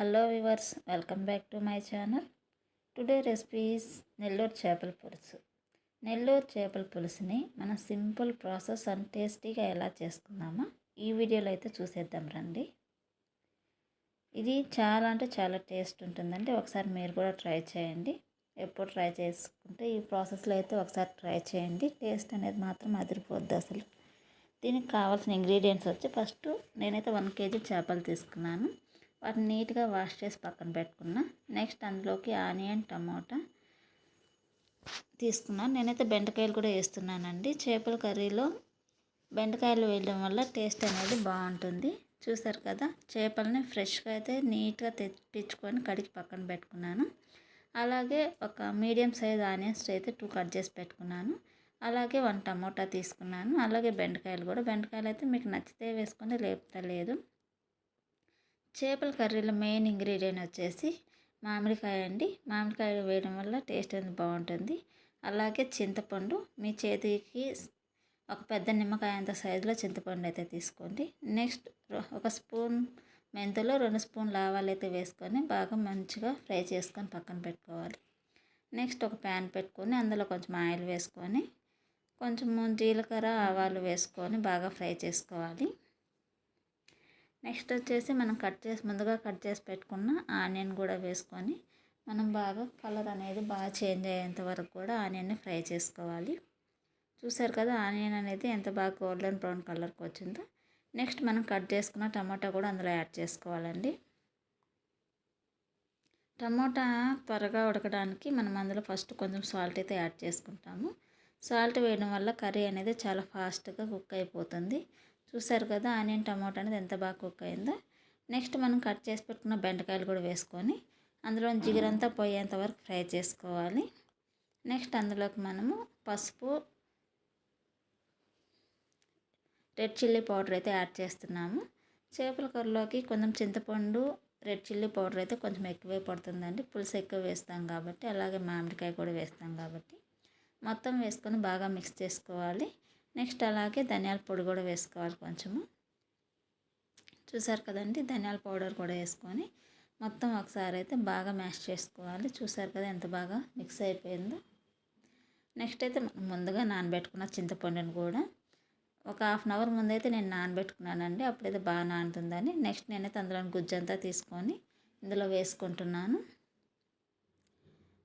Hello viewers welcome back to my channel. Today recipes Nellore చేపల పులుసు. నెల్లూరు చేపల పులుసుని మన సింపుల్ ప్రాసెస్ అండ్ టేస్టీగా ఎలా చేసుకుందామో ఈ వీడియోలో అయితే చూసేద్దాం రండి. ఇది చాలా అంటే చాలా టేస్ట్ ఉంటుందండి. ఒకసారి మీరు కూడా ట్రై చేయండి. ఎప్పుడు ట్రై చేసుకుంటే ఈ ప్రాసెస్లో అయితే ఒకసారి ట్రై చేయండి. టేస్ట్ అనేది మాత్రం అదిరిపోద్ది అసలు. దీనికి కావాల్సిన ఇంగ్రీడియంట్స్ వచ్చి ఫస్ట్ నేనైతే వన్ కేజీ చేపలు తీసుకున్నాను. వాటిని నీట్గా వాష్ చేసి పక్కన పెట్టుకున్నా. నెక్స్ట్ అందులోకి ఆనియన్ టమోటా తీసుకున్నాను. నేనైతే బెండకాయలు కూడా వేస్తున్నానండి. చేపల కర్రీలో బెండకాయలు వేయడం వల్ల టేస్ట్ అనేది బాగుంటుంది. చూసారు కదా చేపలని ఫ్రెష్గా అయితే నీట్గా తెప్పించుకొని కడిగి పక్కన పెట్టుకున్నాను. అలాగే ఒక మీడియం సైజ్ ఆనియన్స్ అయితే టూ కట్ చేసి పెట్టుకున్నాను. అలాగే వన్ టమోటా తీసుకున్నాను. అలాగే బెండకాయలు కూడా. బెండకాయలు అయితే మీకు నచ్చితే వేసుకొని లేపుతా లేదు. చేపల కర్రీలో మెయిన్ ఇంగ్రీడియంట్ వచ్చేసి మామిడికాయ అండి. మామిడికాయ వేయడం వల్ల టేస్ట్ అనేది బాగుంటుంది. అలాగే చింతపండు మీ చేతికి ఒక పెద్ద నిమ్మకాయ అంత సైజులో చింతపండు అయితే తీసుకోండి. నెక్స్ట్ ఒక స్పూన్ మెంతులు రెండు స్పూన్లు ఆవాలు అయితే వేసుకొని బాగా మంచిగా ఫ్రై చేసుకొని పక్కన పెట్టుకోవాలి. నెక్స్ట్ ఒక ప్యాన్ పెట్టుకొని అందులో కొంచెం ఆయిల్ వేసుకొని కొంచెము జీలకర్ర ఆవాలు వేసుకొని బాగా ఫ్రై చేసుకోవాలి. నెక్స్ట్ వచ్చేసి మనం కట్ చేసి ముందుగా కట్ చేసి పెట్టుకున్న ఆనియన్ కూడా వేసుకొని మనం బాగా కలర్ అనేది బాగా చేంజ్ అయ్యేంత వరకు కూడా ఆనియన్ని ఫ్రై చేసుకోవాలి. చూసారు కదా ఆనియన్ అనేది ఎంత బాగా గోల్డెన్ బ్రౌన్ కలర్కి వచ్చిందో. నెక్స్ట్ మనం కట్ చేసుకున్న టమాటా కూడా అందులో యాడ్ చేసుకోవాలండి. టమాటా త్వరగా ఉడకడానికి మనం అందులో ఫస్ట్ కొంచెం సాల్ట్ అయితే యాడ్ చేసుకుంటాము. సాల్ట్ వేయడం వల్ల కర్రీ అనేది చాలా ఫాస్ట్గా కుక్ అయిపోతుంది. చూసారు కదా ఆనియన్ టమాటో అనేది ఎంత బాగా కుక్ అయిందో. నెక్స్ట్ మనం కట్ చేసి పెట్టుకున్న బెండకాయలు కూడా వేసుకొని అందులో జిగురంతా పోయేంత వరకు ఫ్రై చేసుకోవాలి. నెక్స్ట్ అందులోకి మనము పసుపు రెడ్ చిల్లీ పౌడర్ అయితే యాడ్ చేస్తున్నాము. చేపల కూరలోకి కొంచెం చింతపండు రెడ్ చిల్లీ పౌడర్ అయితే కొంచెం ఎక్కువే పడుతుందండి. పులుసు ఎక్కువ వేస్తాం కాబట్టి అలాగే మామిడికాయ కూడా వేస్తాం కాబట్టి. మొత్తం వేసుకొని బాగా మిక్స్ చేసుకోవాలి. నెక్స్ట్ అలాగే ధనియాల పొడి కూడా వేసుకోవాలి కొంచెము. చూసారు కదండి ధనియాల పౌడర్ కూడా వేసుకొని మొత్తం ఒకసారి అయితే బాగా మ్యాష్ చేసుకోవాలి. చూసారు కదా ఎంత బాగా మిక్స్ అయిపోయిందో. నెక్స్ట్ అయితే ముందుగా నానబెట్టుకున్న చింతపండుని కూడా ఒక హాఫ్ అన్ అవర్ ముందైతే నేను నానబెట్టుకున్నానండి అప్పుడైతే బాగా నానుతుందని. నెక్స్ట్ నేనైతే అందులో గుజ్జంతా తీసుకొని ఇందులో వేసుకుంటున్నాను.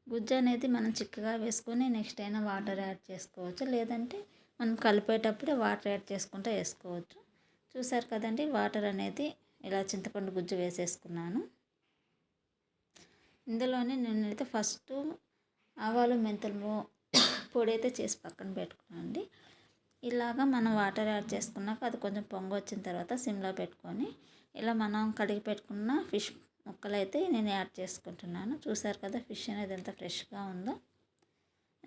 గుజ్జు అనేది మనం చిక్కగా వేసుకొని నెక్స్ట్ అయినా వాటర్ యాడ్ చేసుకోవచ్చు లేదంటే మనం కలిపేటప్పుడే వాటర్ యాడ్ చేసుకుంటూ వేసుకోవచ్చు. చూసారు కదండి వాటర్ అనేది ఇలా చింతపండు గుజ్జు వేసేసుకున్నాను. ఇందులోనే నేనైతే ఫస్ట్ ఆవాలు మెంతులు పొడి అయితే చేసి పక్కన పెట్టుకున్నాను అండి. ఇలాగా మనం వాటర్ యాడ్ చేసుకున్నాక అది కొంచెం పొంగ వచ్చిన తర్వాత సిమ్లో పెట్టుకొని ఇలా మనం కడిగి పెట్టుకున్న ఫిష్ ముక్కలైతే నేను యాడ్ చేసుకుంటున్నాను. చూసారు కదా ఫిష్ అనేది ఎంత ఫ్రెష్గా ఉందో.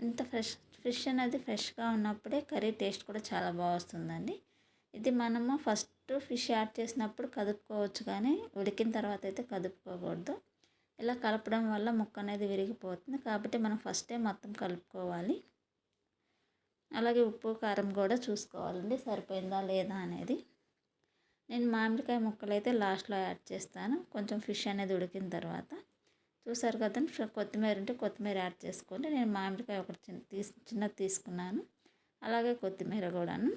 ఎంత ఫ్రెష్ ఫిష్ అనేది ఫ్రెష్గా ఉన్నప్పుడే కర్రీ టేస్ట్ కూడా చాలా బాగా వస్తుందండి. ఇది మనము ఫస్ట్ ఫిష్ యాడ్ చేసినప్పుడు కదుపుకోవచ్చు కానీ ఉడికిన తర్వాత అయితే కదుపుకోకూడదు. ఇలా కలపడం వల్ల ముక్క అనేది విరిగిపోతుంది కాబట్టి మనం ఫస్టే మొత్తం కలుపుకోవాలి. అలాగే ఉప్పు కారం కూడా చూసుకోవాలండి. సరిపోయిందా లేదా అనేది. నేను మామిడికాయ ముక్కలు అయితే లాస్ట్లో యాడ్ చేస్తాను. కొంచెం ఫిష్ అనేది ఉడికిన తర్వాత. చూసారు కదండి కొత్తిమీర ఉంటే కొత్తిమీర యాడ్ చేసుకోండి. నేను మామిడికాయ ఒకటి చిన్న తీసి చిన్నది తీసుకున్నాను. అలాగే కొత్తిమీర కూడాను.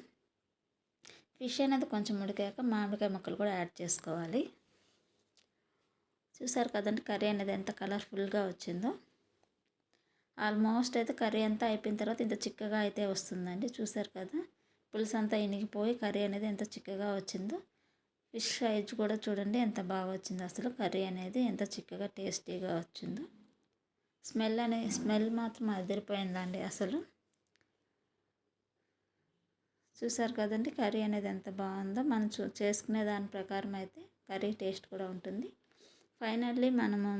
ఫిష్ అనేది కొంచెం ఉడికాక మామిడికాయ ముక్కలు కూడా యాడ్ చేసుకోవాలి. చూసారు కదండి కర్రీ అనేది ఎంత కలర్ఫుల్గా వచ్చిందో. ఆల్మోస్ట్ అయితే కర్రీ అంతా అయిపోయిన తర్వాత ఇంత చిక్కగా అయితే వస్తుందండి. చూసారు కదా పులుసు అంతా ఇనిగిపోయి కర్రీ అనేది ఎంత చిక్కగా వచ్చిందో. ఫిష్ సైజ్ కూడా చూడండి ఎంత బాగా వచ్చిందో. అసలు కర్రీ అనేది ఎంత చిక్కగా టేస్టీగా వచ్చిందో. స్మెల్ అనే స్మెల్ మాత్రం అదిరిపోయిందండి అసలు. చూసారు కదండి కర్రీ అనేది ఎంత బాగుందో. మనం చూ చేసుకునే దాని ప్రకారం అయితే కర్రీ టేస్ట్ కూడా ఉంటుంది. ఫైనల్లీ మనము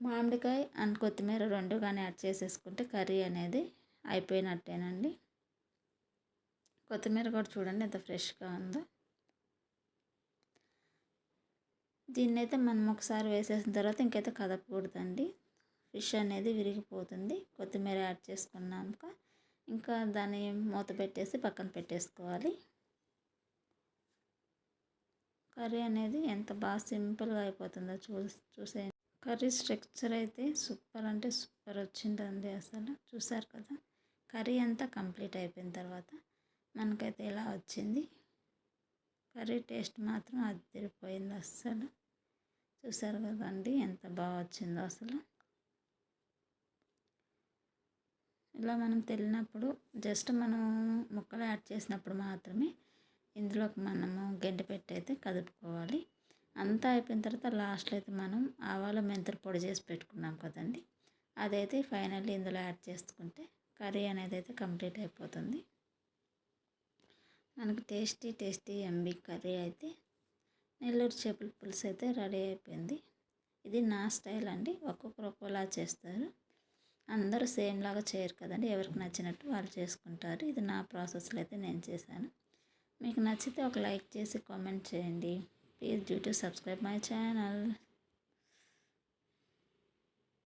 మామిడికాయ అండ్ కొత్తిమీర రెండు కానీ యాడ్ చేసేసుకుంటే కర్రీ అనేది అయిపోయినట్టేనండి. కొత్తిమీర కూడా చూడండి ఎంత ఫ్రెష్గా ఉందో. దీన్ని అయితే మనం ఒకసారి వేసేసిన తర్వాత ఇంకైతే కదపకూడదండి. ఫిష్ అనేది విరిగిపోతుంది. కొత్తిమీర యాడ్ చేసుకున్నాక ఇంకా దాన్ని మూత పెట్టేసి పక్కన పెట్టేసుకోవాలి. కర్రీ అనేది ఎంత బాగా సింపుల్గా అయిపోతుందో చూ చూసే కర్రీ స్ట్రక్చర్ అయితే సూపర్ అంటే సూపర్ వచ్చిందండి అసలు. చూసారు కదా? కర్రీ అంతా కంప్లీట్ అయిపోయిన తర్వాత మనకైతే ఇలా వచ్చింది. కర్రీ టేస్ట్ మాత్రం అదిరిపోయింది అస్సలు. చూసారు కదండి ఎంత బాగా వచ్చిందో అసలు. ఇలా మనం తెలినప్పుడు జస్ట్ మనం ముక్కలు యాడ్ చేసినప్పుడు మాత్రమే ఇందులోకి మనము గంటి పెట్టి అయితే కదుపుకోవాలి. అంతా అయిపోయిన తర్వాత లాస్ట్లో అయితే మనం ఆవాల మెంతులు పొడి చేసి పెట్టుకున్నాం కదండి. అదైతే ఫైనల్లీ ఇందులో యాడ్ చేసుకుంటే కర్రీ అనేది అయితే కంప్లీట్ అయిపోతుంది. మనకు టేస్టీ టేస్టీ ఎంబీ కర్రీ అయితే నెల్లూరు చేపల పులుసు అయితే రెడీ అయిపోయింది. ఇది నా స్టైల్ అండి. ఒక్కొక్కరు ఒక్కోలా చేస్తారు. అందరూ సేమ్ లాగా చేయరు కదండి. ఎవరికి నచ్చినట్టు వాళ్ళు చేసుకుంటారు. ఇది నా ప్రాసెస్లో అయితే నేను చేశాను. మీకు నచ్చితే ఒక లైక్ చేసి కామెంట్ చేయండి. Please due to subscribe my channel.